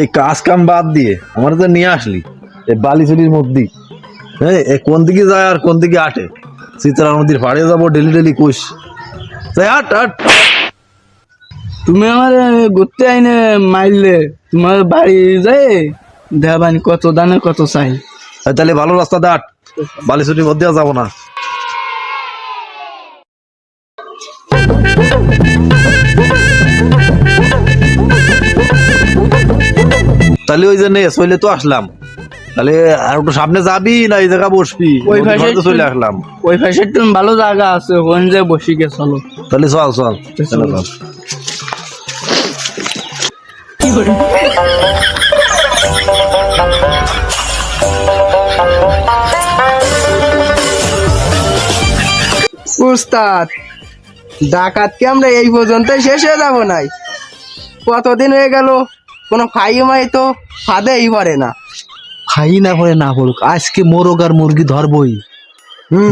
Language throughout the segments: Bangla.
এই কাজ কাম বাদ দিয়ে আমার তো নিয়ে আসলি এই বালিচুরির মধ্যে হ্যাঁ কোন দিকে যায় আর কোন দিকে আটে? সীতারাম নদীর পাড়ে যাব ডেলি ডেলি কুশ তাই আট আট। তুমি আমার ঘুরতে আইনে মারলে তোমার বাড়ি যায় দেবানি কত দানে কত চাই। তাহলে ভালো রাস্তা আট বালিচুরির মধ্যে যাব না। তাহলে ওই জন্য চলে তো আসলাম। তাহলে আর একটু সামনে যাবি না এই জায়গা বসবি? ওই পাশে চলে আসলাম। ওই পাশে একটু ভালো জায়গা আছে ওখানে যে বসি গে চলো। তাহলে চল চল। চল, চল। উস্তাদ ডাকাত কি আমরা এই পর্যন্ত শেষ হয়ে যাব নাই? কতদিন হয়ে গেল? কোনো ফাইমাই তো ফাঁদেই পারে না। খাই না করে না পড়ুক আজকে মোরগ আর মুরগি ধরবই।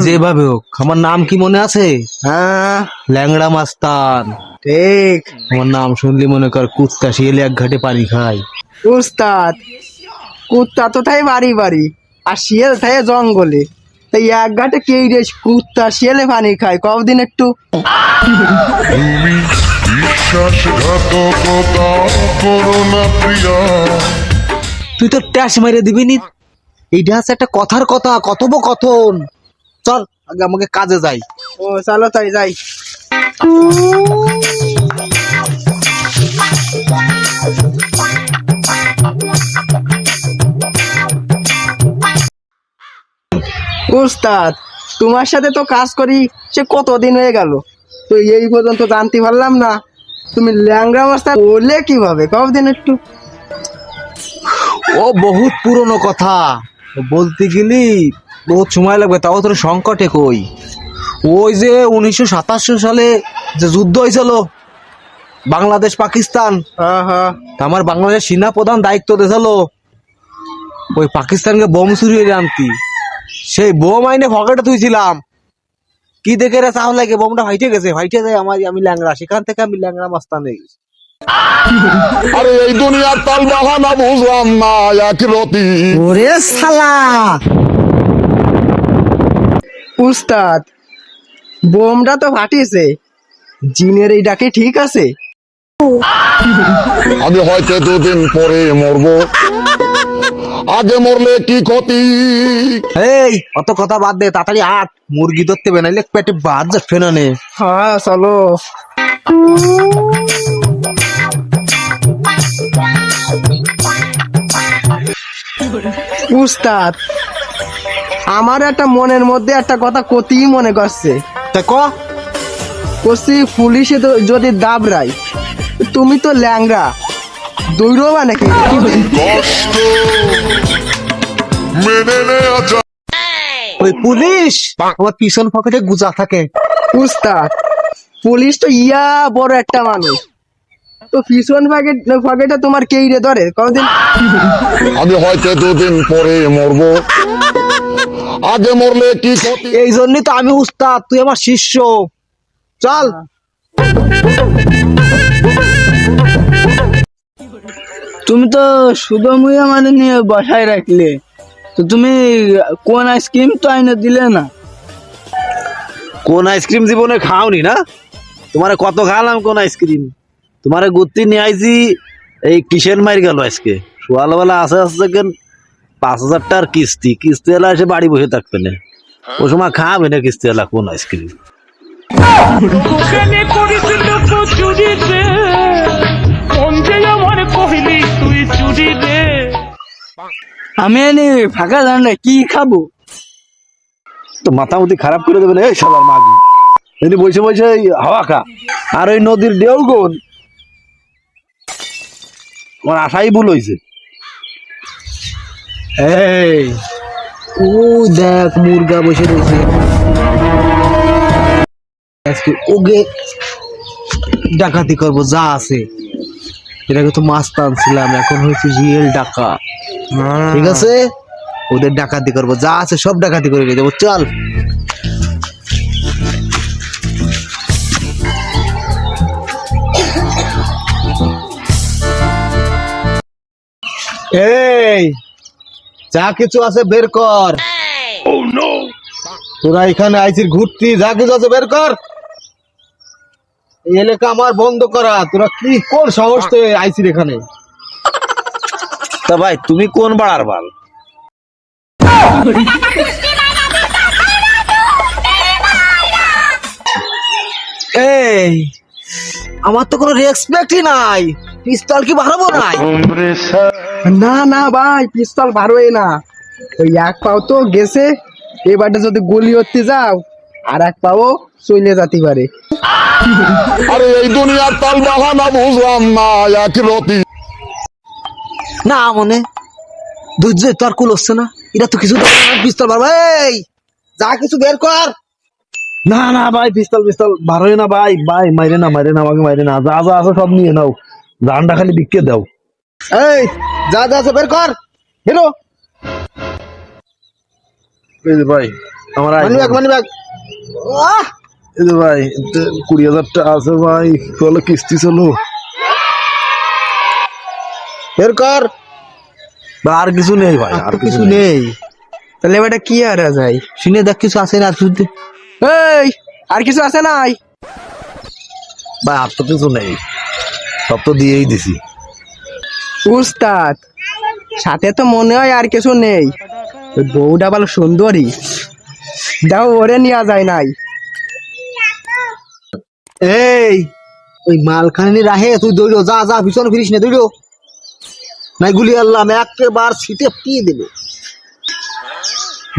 যেভাবে হোক আমার নাম কি মনে আছে? হ্যাঁ। ল্যাংড়া মাস্তান। ঠিক। আমার নাম শুনলি মনে কর কুত্তা শিয়ালে এক ঘাটে পানি খায়। উস্তাদ কুত্তা তো তাই বাড়ি বাড়ি আর শিয়াল থাকে জঙ্গলে। তাই এক ঘাটে কে রে কুত্তা শিয়ালে পানি খায়? কদিন একটু। তুই তো ট্যাস মেরে দিবি নি। এইটা হচ্ছে একটা কথার কথা কথোপকথন। চল আগে আমাকে কাজে যাই। ও চলো তাই যাই। উস্তাদ তোমার সাথে তো কাজ করি সে কতদিন হয়ে গেল? তো এই পর্যন্ত জানতে পারলাম না। তুমি ল্যাংরা মাস্টার বললে কীভাবে? কতদিন একটু? ও বহুত পুরনো কথা। বলতে গেলি বহুত সময় লাগবে তাও তোর সংকটে কই? ওই যে উনিশশো সাতাশি সালে যে যুদ্ধ হয়েছিল বাংলাদেশ পাকিস্তান আমার বাংলাদেশ সেনা প্রধান দায়িত্ব দিয়েছিল ওই পাকিস্তানকে বোম চুরিয়ে আনতি। সেই বোম আইনে পকেটে তুইছিলাম। কি দেখে রে চাহ লাগে? বোমটা ফাইটে গেছে ফাইটে যায় আমার আমি ল্যাংড়া সেখান থেকে আমি ল্যাংড়া মাস্তান হয়ে গেছি। আরে এই দুনিয়ার তাল বাহানা বুঝলাম না এক রতি। ওরে শালা! উস্তাদ বোমটা তো ফাটিয়েছে। জিনের এই ডাকে ঠিক আছে? আমি হয়তো দুদিন পরে মরবো। আগে মরলে কি ক্ষতি? এই অত কথা বাদ দে তাড়াতাড়ি আট মুরগি ধরতে বেনাইলে পেটে বাদ যা ফেনানে হ্যাঁ চলো। উস্তাদ আমার একটা মনের মধ্যে একটা কথা কতই মনে করছে। তা ক? করছি পুলিশে তো যদি দাবরাই তুমি তো ল্যাংরা দৌড়বা নাকি? মেনে নেওয়া ওই পুলিশ? আমার পিছন পকেটে গুজা থাকে। উস্তাদ পুলিশ তো ইয়া বড় একটা মানুষ। তো পিছন পকেট পকেটে তোমার কেই রে ধরে? কদিন আমি হয়তো দুদিন পরে মরবো। আগে মরলে কি ক্ষতি? এই জন্যই তো আমি উস্তাদ তুই আমার শিষ্য। চল। তুমি তো শুধু আমার নিয়ে বসায় রাখলে। তো তুমি কোন আইসক্রিম তো আইনে দিলে না। কোন আইসক্রিম জীবনে খাওনি না? তোমারে কত খাওয়ালাম কোন আইসক্রিম? তোমারে গুত্তি নিয়ে আইছি এই কিসের মার গেল আজকে? সকালবেলা আসে আসছে কেন পাঁচ হাজার টাকার কিস্তি কিস্তি এলা এসে বাড়ি বসে থাকবে না। ও সময় খাবে না কিস্তি এলা কোন আইসক্রিম। তুই চুরি রে আমি এনে ফাঁকা জানলে কি খাব? তো মাথা মুতি খারাপ করে দেবে না? এই সবার মাগি এমনি বসে বসে হাওয়া খা। আর ওই নদীর ঢেউ গোন আমার আশাই ভুল হয়েছে এই ও দেখ মুরগা বসে রয়েছে। আজকে ওকে ডাকাতি করব যা আছে। এটাকে তো মাছ টানছিলাম এখন হয়েছে রিয়েল ডাকা হ্যাঁ। ঠিক আছে? ওদের ডাকাতি করব যা আছে সব ডাকাতি করে নিয়ে যাব চল। এই যা কিছু আছে বের কর। oh, তোরা এখানে আইসির ঘুরতি যা কিছু আছে বের কর। এলাকা আমার বন্ধ করা তোরা কি কোন সাহস তো আইসির এখানে? তা ভাই তুমি কোন বাড়ার বাল? এই আমার তো কোনো রেসপেক্টই নাই। পিস্তল কি বাড়াবো নাই? না না ভাই পিস্তল ভারোই না। ওই এক পাও তো গেছে এবারে যদি গুলি হতে যাও আর এক পাও চলে যেতে পারে। আরে এই দুনিয়ার তাল বাহানা বুঝলাম না এক রতি। না মনে। ধৈর্য আর কুল হচ্ছে না। এটা তো কিছু পিস্তল মারবো এই যা কিছু বের কর। না না ভাই পিস্তল পিস্তল বারোই না ভাই। ভাই মাইরে না মাইরে না আমাকে মাইরে না। যা যা আছে সব নিয়ে নাও। জানটা খালি বিক্কে দাও। এই যা যা আছে বের কর। হেলো। এই ভাই আমার মানি ব্যাগ মানি ব্যাগ আহ! এই যে ভাই কুড়ি হাজার টাকা আছে ভাই। চলো কিস্তি চলো। বের কর। আর কিছু নেই ভাই আর কিছু নেই। তাহলে এবারে কি আর যায়? শুনে দেখ কিছু আছে না কিছু এই আর কিছু আছে নাই? ভাই আর তো কিছু নেই। সব তো দিয়েই দিছি। উস্তাদ সাথে তো মনে হয় আর কিছু নেই। বউটা ভালো সুন্দরী। দাও ওরে নেওয়া যায় নাই। এই ওই মালখানি রাহে তুই দৌড়ো যা যা পিছনে ফিরিস না দৌড়ো। নাই গুলি আল্লাহ একেবার সিটে পিয়ে দেবে।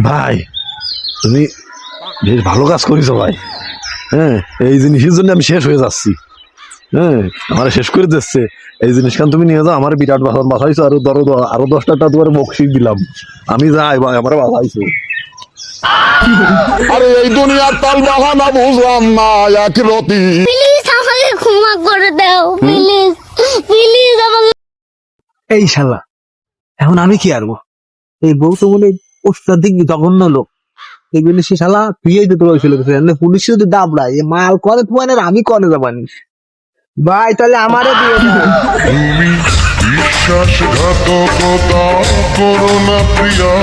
ভাই তুমি বেশ ভালো কাজ করেছ ভাই। হ্যাঁ এই জিনিসের জন্য আমি শেষ হয়ে যাচ্ছি। হ্যাঁ আমার শেষ করে দিচ্ছে। এই জিনিসখান তুমি নিয়ে যাও আমার বিরাট বাসন বাসাইছো আরও ধরো আরও দশটা টা তোমার বকশিস দিলাম। আমি যাই ভাই আমার বাসাইছো আরে এই দুনিয়ার তাল বাহানা বুঝলাম না এক রতি। প্লিজ আমাকে ক্ষমা করে দাও প্লিজ প্লিজ আমাকে এই শালা, এখন আমি কি আরবো এই বউ তো মনে অত্যাধিক জঘন্য লোক। এই জন্য সে শালা পিয়ে দিতে পারছিল পুলিশ যদি দাবড়ায়, এ মাল করে পুয়ানের আমি করে যাবানি ভাই, তাহলে আমারও দিয়ে বিশ্বাসঘাতকতা করোনা প্রিয়া।